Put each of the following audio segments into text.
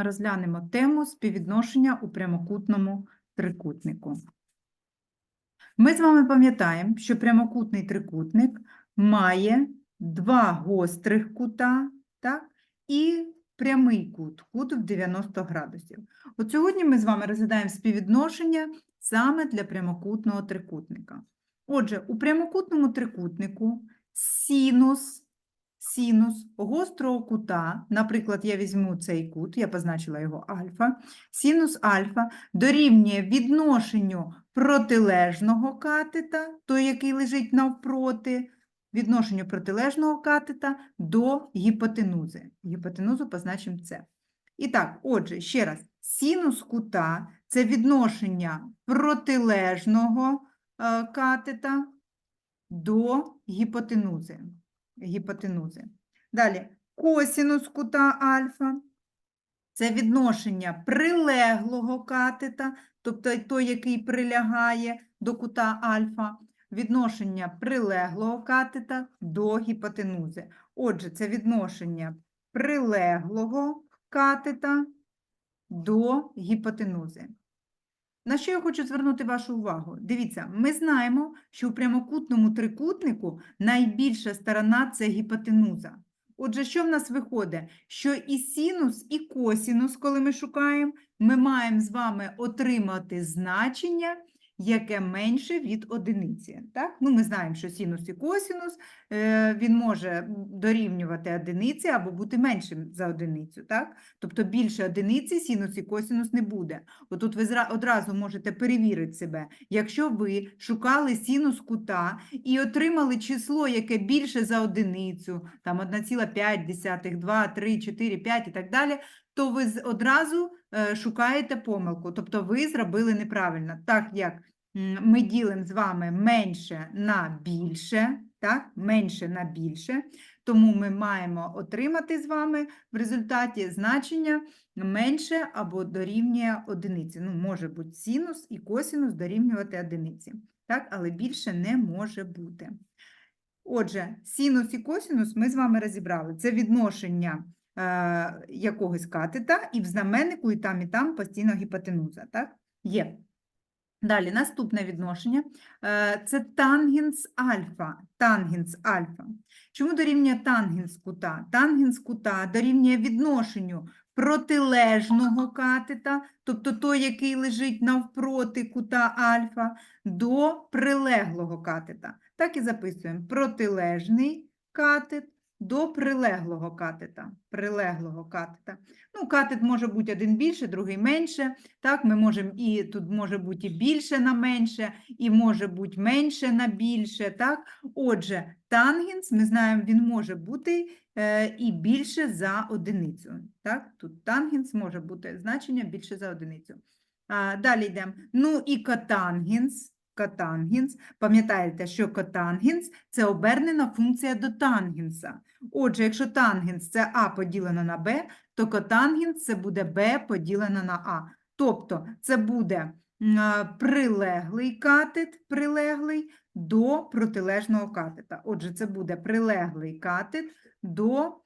вами розглянемо тему співвідношення у прямокутному трикутнику. Ми з вами пам'ятаємо, що прямокутний трикутник має два гострих кута так, і прямий кут, кут в 90 градусів. От сьогодні ми з вами розглядаємо співвідношення саме для прямокутного трикутника. Отже, у прямокутному трикутнику синус, синус гострого кута, наприклад, я візьму цей кут, я позначила його альфа, синус альфа дорівнює відношенню протилежного катета, той, який лежить навпроти, відношенню протилежного катета до гіпотенузи. Гіпотенузу позначимо це. І так, отже, ще раз, синус кута – це відношення протилежного е, катета до гіпотенузи. Гіпотенузи. Далі, косінус кута альфа – це відношення прилеглого катета, тобто той, який прилягає до кута альфа, відношення прилеглого катета до гіпотенузи. Отже, це відношення прилеглого катета до гіпотенузи. На що я хочу звернути вашу увагу? Дивіться, ми знаємо, що у прямокутному трикутнику найбільша сторона – це гіпотенуза. Отже, що в нас виходить? Що і синус, і косінус, коли ми шукаємо, ми маємо з вами отримати значення, яке менше від одиниці. Так? Ну, ми знаємо, що синус і косінус, е, він може дорівнювати одиниці або бути меншим за одиницю. Так? Тобто більше одиниці синус і косінус не буде. Отут ви одразу можете перевірити себе. Якщо ви шукали синус кута і отримали число, яке більше за одиницю, там 1,5, 2, 3, 4, 5 і так далі, то ви одразу е, шукаєте помилку. Тобто ви зробили неправильно. Так як ми ділимо з вами менше на більше, так? менше на більше, тому ми маємо отримати з вами в результаті значення менше або дорівнює одиниці. Ну, може бути синус і косинус дорівнювати одиниці, так? але більше не може бути. Отже, синус і косинус ми з вами розібрали. Це відношення е, якогось катета, і в знаменнику і там, і там постійно гіпотенуза. Так? Є. Далі, наступне відношення е, це тангенс альфа. Тангенс альфа. Чому дорівнює тангенс кута? Тангенс кута дорівнює відношенню протилежного катета, тобто той, який лежить навпроти кута альфа, до прилеглого катета. Так і записуємо протилежний катет до прилеглого катета. Прилеглого катета. Ну, катет може бути один більше, другий менше. Так, ми можемо і тут може бути і більше на менше, і може бути менше на більше. Так? Отже, тангенс, ми знаємо, він може бути е, і більше за одиницю. Так? Тут тангенс може бути значення більше за одиницю. Далі йдемо. Ну і котангенс. Котангенс. Пам'ятаєте, що котангенс – це обернена функція до тангенса. Отже, якщо тангенс – це а поділено на b, то котангенс – це буде b поділено на а. Тобто це буде прилеглий катет, прилеглий до протилежного катета. Отже, це буде прилеглий катет до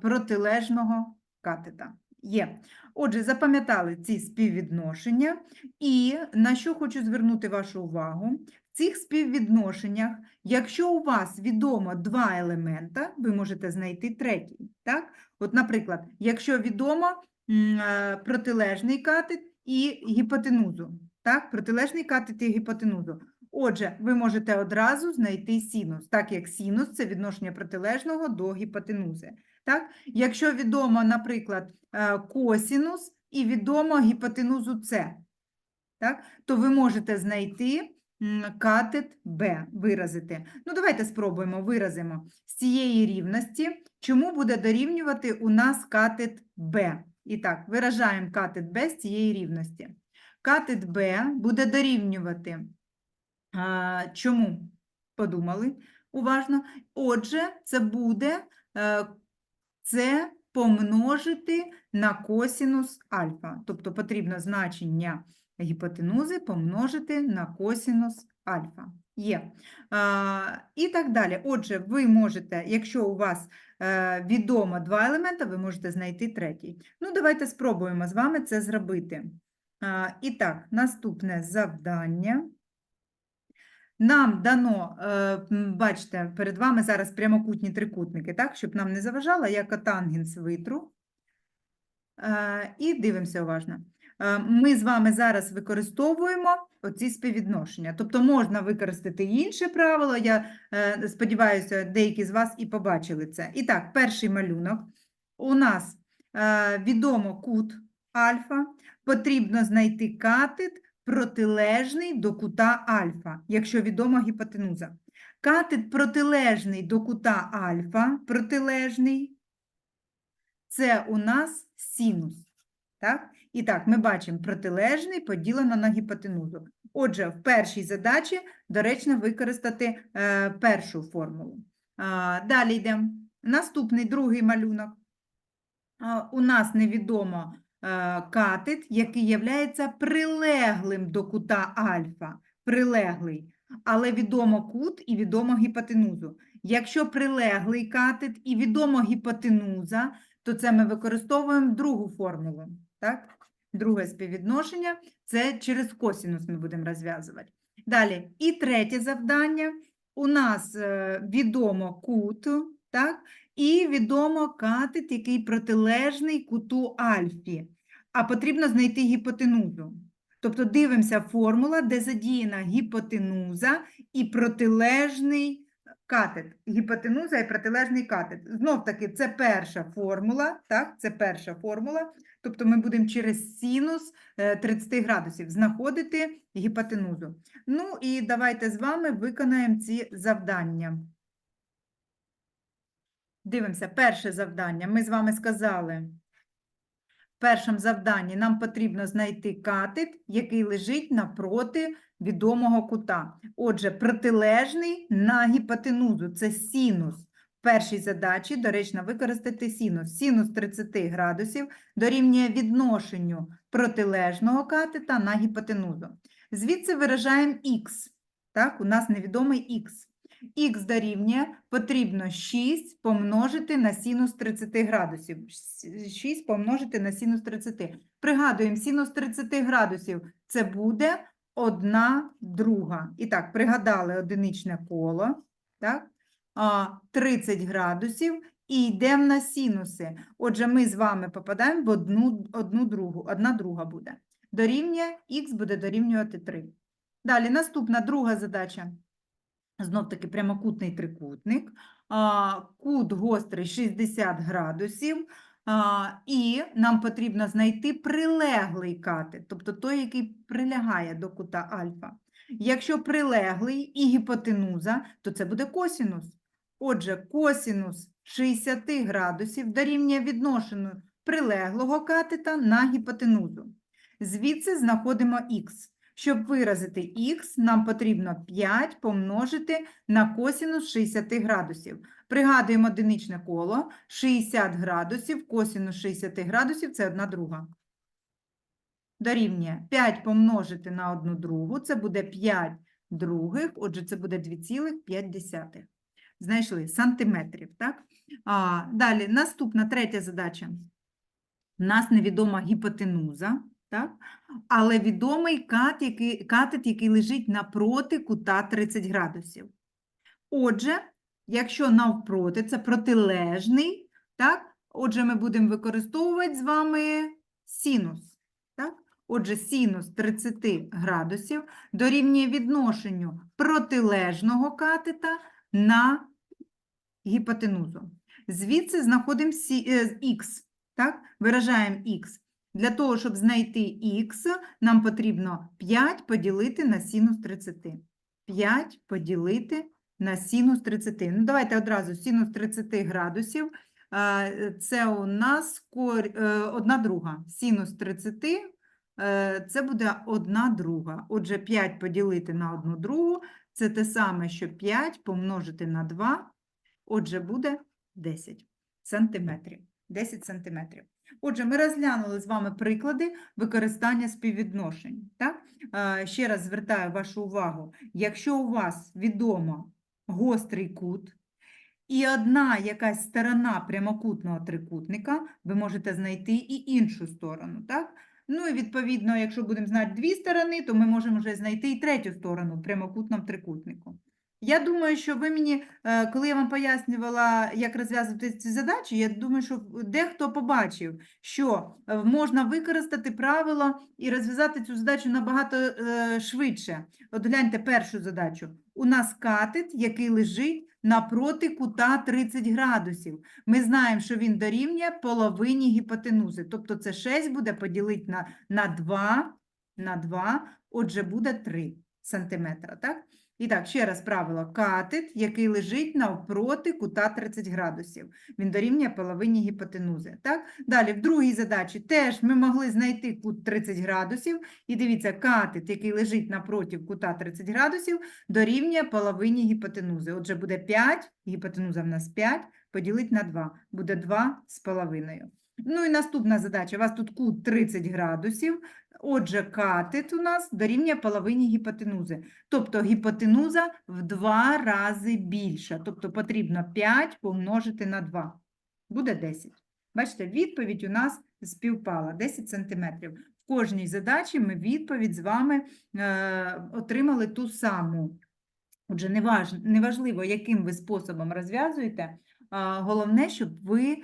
протилежного катета. Є. Отже, запам'ятали ці співвідношення. І на що хочу звернути вашу увагу, в цих співвідношеннях, якщо у вас відомо два елемента, ви можете знайти третій. Так? От, наприклад, якщо відомо е, протилежний катет і гіпотенузу. Так? Протилежний катет і гіпотенузу. Отже, ви можете одразу знайти синус, так як синус – це відношення протилежного до гіпотенузи. Так? Якщо відомо, наприклад, е, косінус і відомо гіпотенузу С, так? то ви можете знайти катет Б, виразити. Ну, давайте спробуємо, виразимо з цієї рівності, чому буде дорівнювати у нас катет Б. І так, виражаємо катет Б з цієї рівності. Катет Б буде дорівнювати. А, чому? Подумали уважно. Отже, це буде е, це помножити на косінус альфа. Тобто потрібно значення гіпотенузи помножити на косінус альфа. Є. А, і так далі. Отже, ви можете, якщо у вас е, відомо два елемента, ви можете знайти третій. Ну, давайте спробуємо з вами це зробити. А, і так, наступне завдання. Нам дано, е, бачите, перед вами зараз прямокутні трикутники, так, щоб нам не заважало, я котангенс витру. Е, І дивимося уважно. Е, Ми з вами зараз використовуємо оці співвідношення. Тобто можна використати інше правило. Я сподіваюся, деякі з вас і побачили це. І так, перший малюнок. У нас відомо кут альфа. Потрібно знайти катет протилежний до кута альфа, якщо відома гіпотенуза. Катет протилежний до кута альфа, протилежний, це у нас синус. Так? І так, ми бачимо протилежний поділено на гіпотенузу. Отже, в першій задачі доречно використати е, першу формулу. А, далі йдемо. Наступний другий малюнок. А, у нас невідомо е, катет, який є прилеглим до кута альфа. Прилеглий. Але відомо кут і відомо гіпотенузу. Якщо прилеглий катет і відомо гіпотенуза, то це ми використовуємо другу формулу. Так? Друге співвідношення це через косінус ми будемо розв'язувати. Далі, і третє завдання. У нас е, відомо кут, так? І відомо катет, який протилежний куту альфі. А потрібно знайти гіпотенузу. Тобто дивимося формула, де задіяна гіпотенуза і протилежний катет. Гіпотенуза і протилежний катет. Знов таки, це перша формула, так? Це перша формула. Тобто ми будемо через синус е, 30 градусів знаходити гіпотенузу. Ну і давайте з вами виконаємо ці завдання. Дивимося, перше завдання. Ми з вами сказали, в першому завданні нам потрібно знайти катет, який лежить напроти відомого кута. Отже, протилежний на гіпотенузу – це синус. Першій задачі доречно використати синус. Синус 30 градусів дорівнює відношенню протилежного катета на гіпотенузу. Звідси виражаємо х. Так, у нас невідомий х. Х дорівнює потрібно 6 помножити на синус 30 градусів. 6 помножити на синус 30. Пригадуємо, синус 30 градусів це буде 1 друга. І так, пригадали одиничне коло. Так? 30 градусів і йдемо на синуси. Отже, ми з вами попадаємо в одну, одну другу. Одна друга буде. Дорівнює, х буде дорівнювати 3. Далі, наступна друга задача. Знов-таки прямокутний трикутник. Кут гострий 60 градусів. І нам потрібно знайти прилеглий катет, тобто той, який прилягає до кута альфа. Якщо прилеглий і гіпотенуза, то це буде косінус. Отже, косінус 60 градусів дорівнює відношенню прилеглого катета на гіпотенузу. Звідси знаходимо х. Щоб виразити х, нам потрібно 5 помножити на косінус 60 градусів. Пригадуємо одиничне коло, 60 градусів, косінус 60 градусів – це 1 друга. Дорівнює 5 помножити на 1 другу, це буде 5 других, отже, це буде 2,5. Знайшли сантиметрів, так? А, далі, наступна, третя задача. У нас невідома гіпотенуза, так? але відомий кат, який, катет, який лежить напроти кута 30 градусів. Отже, якщо навпроти, це протилежний, так? Отже, ми будемо використовувати з вами синус. Так? Отже, синус 30 градусів дорівнює відношенню протилежного катета на гіпотенузу. Звідси знаходимо х, так? виражаємо х. Для того, щоб знайти х, нам потрібно 5 поділити на синус 30. 5 поділити на синус 30. Ну, давайте одразу синус 30 градусів. Це у нас е, одна друга. Синус 30 е, це буде одна друга. Отже, 5 поділити на одну другу – це те саме, що 5 помножити на 2, отже, буде 10 сантиметрів. 10 сантиметрів. Отже, ми розглянули з вами приклади використання співвідношень. Так? Ще раз звертаю вашу увагу, якщо у вас відомо гострий кут і одна якась сторона прямокутного трикутника, ви можете знайти і іншу сторону. Так? Ну і відповідно, якщо будемо знати дві сторони, то ми можемо вже знайти і третю сторону в прямокутному трикутнику. Я думаю, що ви мені, е, коли я вам пояснювала, як розв'язувати ці задачі, я думаю, що дехто побачив, що е, можна використати правило і розв'язати цю задачу набагато е, швидше. От гляньте першу задачу. У нас катет, який лежить напроти кута 30 градусів. Ми знаємо, що він дорівнює половині гіпотенузи. Тобто це 6 буде поділити на, на 2, на 2, отже, буде 3 сантиметра, так? І так, ще раз правило. Катет, який лежить навпроти кута 30 градусів. Він дорівнює половині гіпотенузи. Так? Далі, в другій задачі теж ми могли знайти кут 30 градусів. І дивіться, катет, який лежить напроти кута 30 градусів, дорівнює половині гіпотенузи. Отже, буде 5, гіпотенуза в нас 5, поділити на 2. Буде 2 з половиною. Ну і наступна задача. У вас тут кут 30 градусів. Отже, катет у нас дорівнює половині гіпотенузи. Тобто гіпотенуза в два рази більша. Тобто потрібно 5 помножити на 2. Буде 10. Бачите, відповідь у нас співпала 10 см. В кожній задачі ми відповідь з вами е, отримали ту саму. Отже, неваж, неважливо, яким ви способом розв'язуєте, головне, щоб ви е,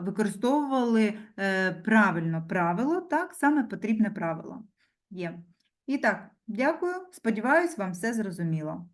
використовували е, правильно правило, так, саме потрібне правило. Є. І так, дякую. Сподіваюсь, вам все зрозуміло.